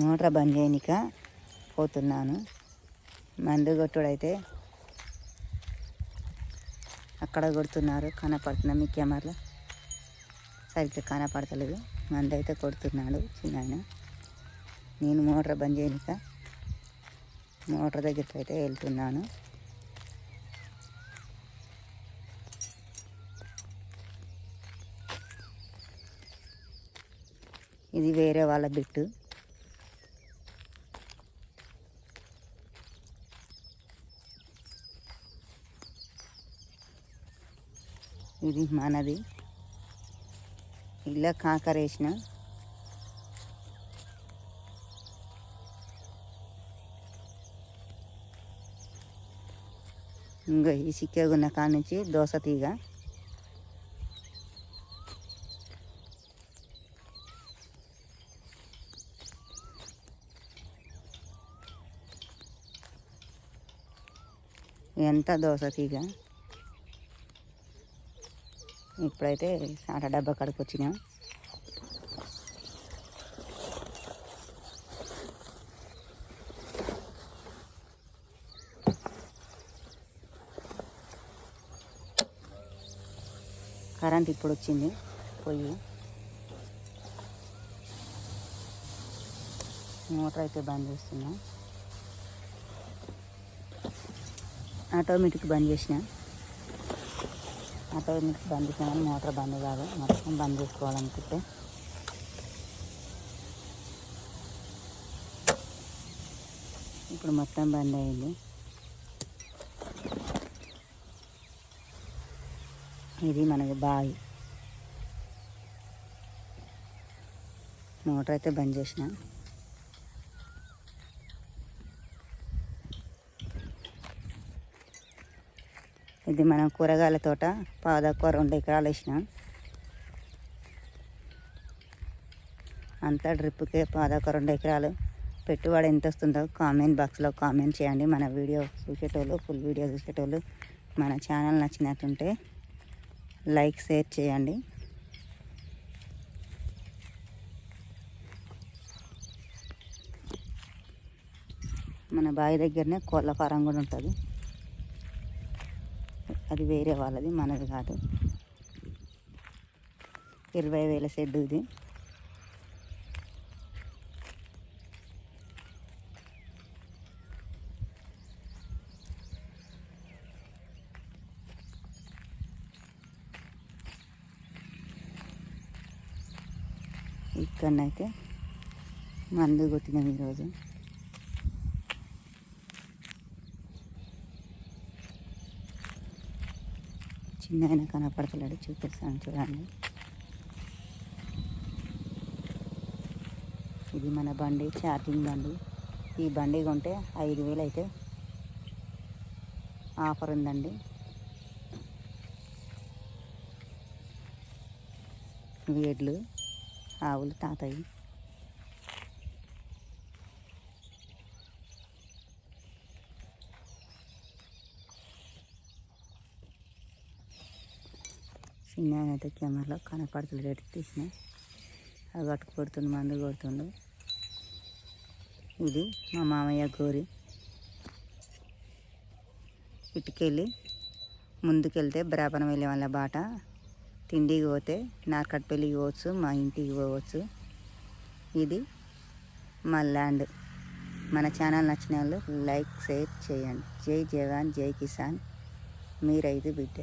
Motor బంద్ చేయనిక పోతున్నాను. మందు కొట్టుడైతే అక్కడ కొడుతున్నారు కనపడుతున్నా మీ కెమెరాలో. సరిగ్గా కనపడతలేదు. మందు అయితే కొడుతున్నాడు చిన్న నేను మోటార్ బంద్ చేయనిక మోటార్ దగ్గరికి అయితే వెళ్తున్నాను. ఇది వేరే వాళ్ళ బిట్టు. ఇది మనది. ఇలా కాకరేసిన ఇంకా ఈ సిక్కేగున్న కాడ నుంచి దోశ తీగ. ఎంత దోశ తీగ? ఇప్పుడైతే ఆట డబ్బా కడుకు వచ్చినాం. కరెంట్ ఇప్పుడు వచ్చింది పొయ్యి మోటార్ అయితే బంద్ చేస్తున్నాం. ఆటోమేటిక్ బంద్ చేసినా. ఆటోమేటిక్ బంద్ చేసిన మోటార్ బంద్ కాదు. మొత్తం బంద్ చేసుకోవాలనుకుంటే. ఇప్పుడు మొత్తం బంద్ అయింది. ఇది మనకి బావి. మోటార్ అయితే బంద్ చేసిన. ఇది మనం కూరగాయల తోట పాదక్కువ రెండు ఎకరాలు వేసినాం. అంతా డ్రిప్కే పాదొక రెండు ఎకరాలు. పెట్టుబడి ఎంత వస్తుందో కామెంట్ బాక్స్లో కామెంట్ చేయండి. మన వీడియో చూసేటోళ్ళు ఫుల్ వీడియో చూసేటోళ్ళు మన ఛానల్ నచ్చినట్టుంటే లైక్ షేర్ చేయండి. మన బావి దగ్గరనే కోళ్ళ ఫారం కూడా ఉంటుంది. అది వేరే వాళ్ళది మనది కాదు. ఇరవై వేల షెడ్ ఇది. ఇక్కడనైతే మందు కొట్టినాం ఈరోజు. చిన్న ఆయన కనపడతలేడు చూపిస్తాను చూడండి. ఇది మన బండి చార్జింగ్ బండి. ఈ బండి కొంటే ఐదు వేలు అయితే ఆఫర్ ఉందండి. వేడ్లు ఆవులు తాతాయి చిన్న ఆయన అయితే కెమెరాలో కనపడుతుంది రెడ్ తీసిన. అది పట్టుకు కొడుతుండు మందు కొడుతుండు. ఇది మా మామయ్య గోరి. ఇటుకెళ్ళి ముందుకెళ్తే బ్రాపనం వెళ్ళే వాళ్ళ బాట. తిండికి పోతే నార్కట్పల్లికి పోవచ్చు మా ఇంటికి పోవచ్చు. ఇది మా ల్యాండ్. మన ఛానల్ నచ్చిన వాళ్ళు లైక్ షేర్ చేయండి. జై జవాన్ జై కిసాన్. మీరైతే బిడ్డ.